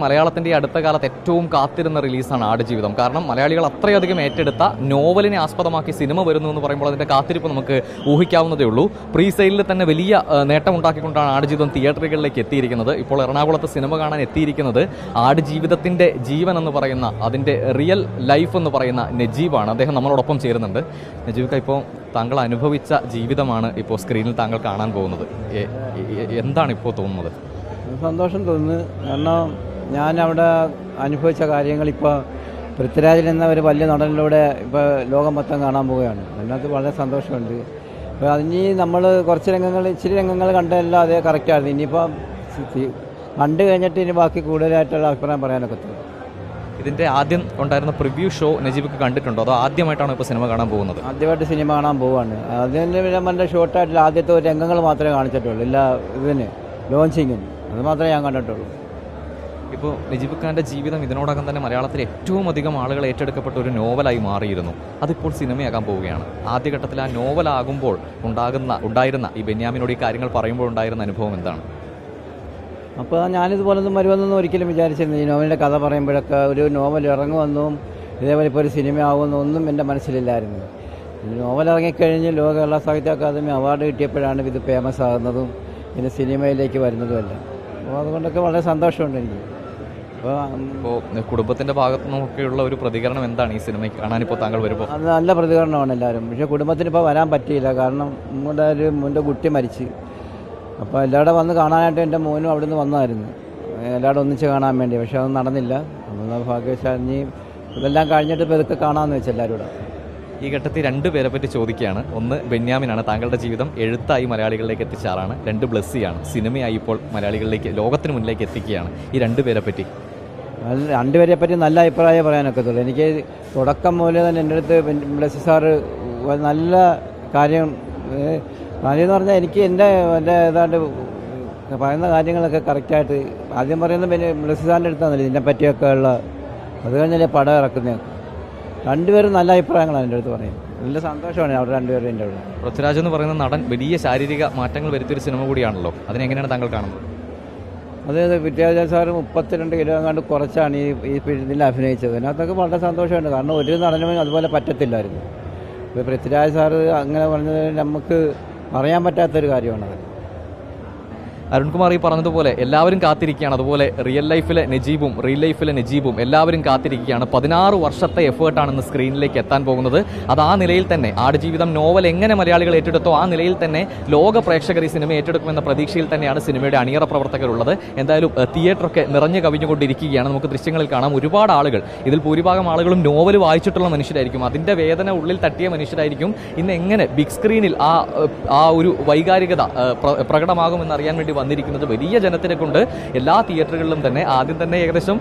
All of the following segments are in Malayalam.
മലയാളത്തിന്റെ അടുത്ത കാലത്ത് ഏറ്റവും കാത്തിരുന്ന റിലീസാണ് ആടുജീവിതം. കാരണം മലയാളികൾ അത്രയധികം ഏറ്റെടുത്ത നോവലിനെ ആസ്പദമാക്കി സിനിമ വരുന്നു എന്ന് പറയുമ്പോൾ അതിന്റെ കാത്തിരിപ്പ് നമുക്ക് ഊഹിക്കാവുന്നതേ ഉള്ളൂ. പ്രീ സെയിലിൽ തന്നെ വലിയ നേട്ടമുണ്ടാക്കിക്കൊണ്ടാണ് ആടുജീവിതം തിയേറ്ററുകളിലേക്ക് എത്തിയിരിക്കുന്നത്. ഇപ്പോൾ എറണാകുളത്ത് സിനിമ കാണാൻ എത്തിയിരിക്കുന്നത് ആടുജീവിതത്തിന്റെ ജീവൻ എന്ന് പറയുന്ന അതിന്റെ റിയൽ ലൈഫ് എന്ന് പറയുന്ന നജീബാണ്. അദ്ദേഹം നമ്മളോടൊപ്പം ചേരുന്നുണ്ട്. നജീബ് ഇപ്പോൾ താങ്കൾ അനുഭവിച്ച ജീവിതമാണ് ഇപ്പോൾ സ്ക്രീനിൽ താങ്കൾ കാണാൻ പോകുന്നത്. എന്താണ് ഇപ്പോൾ തോന്നുന്നത്? സന്തോഷം തോന്നുന്നു. കാരണം ഞാൻ അവിടെ അനുഭവിച്ച കാര്യങ്ങൾ ഇപ്പോൾ പൃഥ്വിരാജിൽ എന്ന ഒരു വലിയ നടനിലൂടെ ഇപ്പോൾ ലോകം മൊത്തം കാണാൻ പോവുകയാണ്. അതിനകത്ത് വളരെ സന്തോഷമുണ്ട്. അപ്പോൾ അതിന് നമ്മൾ കുറച്ച് രംഗങ്ങൾ ഇച്ചിരി രംഗങ്ങൾ കണ്ടതെല്ലാം അതേ കറക്റ്റായിരുന്നു ഇനിയിപ്പോൾ കണ്ടു കഴിഞ്ഞിട്ട് ഇനി ബാക്കി കൂടുതലായിട്ടുള്ള അഭിപ്രായം പറയാനൊക്കെ തോന്നും ഇതിന്റെ ആദ്യം ഉണ്ടായിരുന്ന പ്രിവ്യൂ ഷോ നജീബിക്ക് കണ്ടിട്ടുണ്ടോ? അതോ ആദ്യമായിട്ടാണോ ഇപ്പോൾ സിനിമ കാണാൻ പോകുന്നത്? ആദ്യമായിട്ട് സിനിമ കാണാൻ പോവാണ്. അതിന് പിന്നെ നല്ല ഷോർട്ടായിട്ടുള്ള ആദ്യത്തെ രംഗങ്ങൾ മാത്രമേ കാണിച്ചിട്ടുള്ളൂ. ഇല്ല ഇതിന് ലോഞ്ചിങ്ങിന് അത് മാത്രമേ ഞാൻ കണ്ടിട്ടുള്ളൂ. ഇപ്പോൾ നജീബ് ഖാന്റെ ജീവിതം ഇതിനോടകം തന്നെ മലയാളത്തിൽ ഏറ്റവും അധികം ആളുകൾ ഏറ്റെടുക്കപ്പെട്ട ഒരു നോവലായി മാറിയിരുന്നു. അതിപ്പോൾ സിനിമയാകാൻ പോവുകയാണ്. ആദ്യഘട്ടത്തിൽ ആ നോവലാകുമ്പോൾ ഉണ്ടാകുന്ന ഉണ്ടായിരുന്ന ഈ ബെന്യാമിനോട് ഈ കാര്യങ്ങൾ പറയുമ്പോൾ ഉണ്ടായിരുന്ന അനുഭവം എന്താണ്? അപ്പോൾ ഞാനിതുപോലൊന്നും വരുമെന്നൊന്നും ഒരിക്കലും വിചാരിച്ചിരുന്നു ഈ നോവലിന്റെ കഥ പറയുമ്പോഴൊക്കെ ഒരു നോവൽ ഇറങ്ങുമെന്നും ഇതേപോലെ ഇപ്പോൾ ഒരു സിനിമ ആകുമെന്നും ഒന്നും എന്റെ മനസ്സിലില്ലായിരുന്നു. നോവൽ ഇറങ്ങിക്കഴിഞ്ഞ് ലോക സാഹിത്യ അക്കാദമി അവാർഡ് കിട്ടിയപ്പോഴാണ് ഇത് ഫേമസ് ആകുന്നതും പിന്നെ സിനിമയിലേക്ക് വരുന്നതുമെല്ലാം. അപ്പോൾ അതുകൊണ്ടൊക്കെ വളരെ സന്തോഷമുണ്ട് എനിക്ക്. അപ്പോൾ ഇപ്പോൾ കുടുംബത്തിന്റെ ഭാഗത്തു നിന്നൊക്കെയുള്ള ഒരു പ്രതികരണം എന്താണ് ഈ സിനിമയ്ക്ക്? കാണാൻ ഇപ്പോൾ താങ്കൾ വരുമ്പോൾ. അത് നല്ല പ്രതികരണമാണ് എല്ലാവരും. പക്ഷേ കുടുംബത്തിന് ഇപ്പോൾ വരാൻ പറ്റിയില്ല. കാരണം നമ്മുടെ ഒരു മുന്റെ കുട്ടി മരിച്ച്. അപ്പോൾ എല്ലാവരുടെ വന്ന് കാണാനായിട്ട് എന്റെ മോനും അവിടെ നിന്ന് വന്നായിരുന്നു. എല്ലാവരും ഒന്നിച്ച് കാണാൻ വേണ്ടി. പക്ഷേ അത് നടന്നില്ല. നമ്മൾ ഭാഗ്യവശാൽ ഇനി ഇതെല്ലാം കഴിഞ്ഞിട്ട് ഇപ്പോൾ ഇതൊക്കെ കാണാമെന്ന് വെച്ച് എല്ലാവരും കൂടെ. ഈ ഘട്ടത്തിൽ രണ്ട് പേരെ പറ്റി ചോദിക്കുകയാണ്. ഒന്ന് ബെന്യാമിനാണ് താങ്കളുടെ ജീവിതം എഴുത്തായി മലയാളികളിലേക്ക് എത്തിച്ച ആളാണ്. രണ്ട് ബ്ലസ്സിയാണ്. സിനിമയായി ഇപ്പോൾ മലയാളികളിലേക്ക് ലോകത്തിന് മുന്നിലേക്ക് എത്തിക്കുകയാണ്. ഈ രണ്ട് പേരെ പറ്റി. രണ്ടുപേരെ പറ്റി നല്ല അഭിപ്രായം പറയാനൊക്കത്തുള്ളൂ എനിക്ക് തുടക്കം മുതലേ തന്നെ എന്റെ അടുത്ത് ബ്ലസ് സാറ് നല്ല കാര്യം കാര്യം എന്ന് പറഞ്ഞാൽ എനിക്ക് എന്റെ എന്റെ ഏതാണ്ട് പറയുന്ന കാര്യങ്ങളൊക്കെ കറക്റ്റായിട്ട് ആദ്യം പറയുന്നത് പിന്നെ ബ്ലസ് സാറിന്റെ അടുത്താണല്ലോ ഇതിനെ പറ്റിയൊക്കെ ഉള്ള അത് കഴിഞ്ഞല്ലേ പടം ഇറക്കുന്നത്. രണ്ടുപേരും നല്ല അഭിപ്രായങ്ങളാണ് എന്റെ അടുത്ത് പറയുന്നത്. നല്ല സന്തോഷമാണ് അവർ രണ്ടുപേരും എന്റെ അവിടെ പൃഥ്വിരാജ് എന്ന് പറയുന്ന നടൻ വലിയ ശാരീരിക മാറ്റങ്ങൾ വരുത്തിയൊരു സിനിമ കൂടിയാണല്ലോ. അതിനെങ്ങനെയാണ് താങ്കൾ കാണുന്നത്? അതായത് വിദ്യാഭ്യാസ സാറ് മുപ്പത്തിരണ്ട് കിലോ എങ്ങാണ്ട് കുറച്ചാണ് ഈ ഈ ഇതിൽ അഭിനയിച്ചത്. അതിനകത്തൊക്കെ വളരെ സന്തോഷമുണ്ട്. കാരണം ഒരു നടനും അതുപോലെ പറ്റത്തില്ലായിരുന്നു. ഇപ്പോൾ പൃഥ്വിരാജ് സാറ് അങ്ങനെ പറഞ്ഞത് നമുക്ക് അറിയാൻ പറ്റാത്തൊരു കാര്യമാണത്. അരുൺകുമാർ ഈ പറഞ്ഞതുപോലെ എല്ലാവരും കാത്തിരിക്കുകയാണ്. അതുപോലെ റിയൽ ലൈഫിലെ നജീബും റിയൽ ലൈഫിലെ നജീബും എല്ലാവരും കാത്തിരിക്കുകയാണ്. പതിനാറ് വർഷത്തെ എഫേർട്ടാണ് ഇന്ന് സ്ക്രീനിലേക്ക് എത്താൻ പോകുന്നത്. അത് ആ നിലയിൽ തന്നെ ആടുജീവിതം നോവൽ എങ്ങനെ മലയാളികൾ ഏറ്റെടുത്തോ ആ നിലയിൽ തന്നെ ലോക പ്രേക്ഷകർ ഈ സിനിമ ഏറ്റെടുക്കുമെന്ന പ്രതീക്ഷയിൽ തന്നെയാണ് സിനിമയുടെ അണിയറ പ്രവർത്തകരുള്ളത്. എന്തായാലും തിയേറ്ററൊക്കെ നിറഞ്ഞു കവിഞ്ഞുകൊണ്ടിരിക്കുകയാണ്. നമുക്ക് ദൃശ്യങ്ങളിൽ കാണാം. ഒരുപാട് ആളുകൾ ഇതിൽ ഭൂരിഭാഗം ആളുകളും നോവൽ വായിച്ചിട്ടുള്ള മനുഷ്യരായിരിക്കും. അതിന്റെ വേദന ഉള്ളിൽ തട്ടിയ മനുഷ്യരായിരിക്കും. ഇന്ന് എങ്ങനെ ബിഗ് സ്ക്രീനിൽ ആ ആ ഒരു വൈകാരികത ഏഹ്, പ്ര- പ്രകടമാകുമെന്ന് അറിയാൻ വേണ്ടി വന്നിരിക്കുന്നത് വലിയ ജനത്തിനെ കൊണ്ട് എല്ലാ തിയേറ്ററുകളിലും തന്നെ. ആദ്യം തന്നെ ഏകദേശം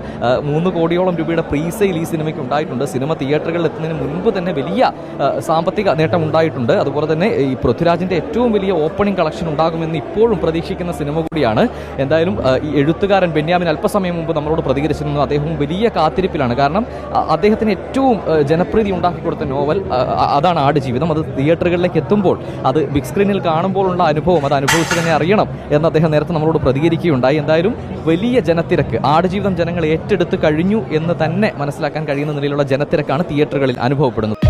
മൂന്ന് കോടിയോളം രൂപയുടെ പ്രീസെയിൽ ഈ സിനിമയ്ക്ക് ഉണ്ടായിട്ടുണ്ട്. സിനിമ തിയേറ്ററുകളിൽ എത്തുന്നതിന് മുൻപ് തന്നെ വലിയ സാമ്പത്തിക നേട്ടം ഉണ്ടായിട്ടുണ്ട് അതുപോലെ തന്നെ ഈ പൃഥ്വിരാജിന്റെ ഏറ്റവും വലിയ ഓപ്പണിംഗ് കളക്ഷൻ ഉണ്ടാകുമെന്ന് ഇപ്പോഴും പ്രതീക്ഷിക്കുന്ന സിനിമ കൂടിയാണ്. എന്തായാലും ഈ എഴുത്തുകാരൻ ബെന്യാമിൻ അല്പസമയം മുമ്പ് നമ്മളോട് പ്രതികരിച്ചിരുന്നു. അദ്ദേഹവും വലിയ കാത്തിരിപ്പിലാണ്. കാരണം അദ്ദേഹത്തിന് ഏറ്റവും ജനപ്രീതി ഉണ്ടാക്കി കൊടുത്ത നോവൽ അതാണ് ആട് ജീവിതം. അത് തിയേറ്ററുകളിലേക്ക് എത്തുമ്പോൾ അത് ബിഗ് സ്ക്രീനിൽ കാണുമ്പോഴുള്ള അനുഭവം അത് അനുഭവിച്ചു തന്നെ അറിയണം എന്ന് അദ്ദേഹം നേരത്തെ നമ്മളോട് പ്രതികരിക്കുകയുണ്ടായി. എന്തായാലും വലിയ ജനത്തിരക്ക് ആടുജീവിതം ജനങ്ങൾ ഏറ്റെടുത്ത് കഴിഞ്ഞു എന്ന് തന്നെ മനസ്സിലാക്കാൻ കഴിയുന്ന നിലയിലുള്ള ജനത്തിരക്കാണ് തിയേറ്ററുകളിൽ അനുഭവപ്പെടുന്നത്.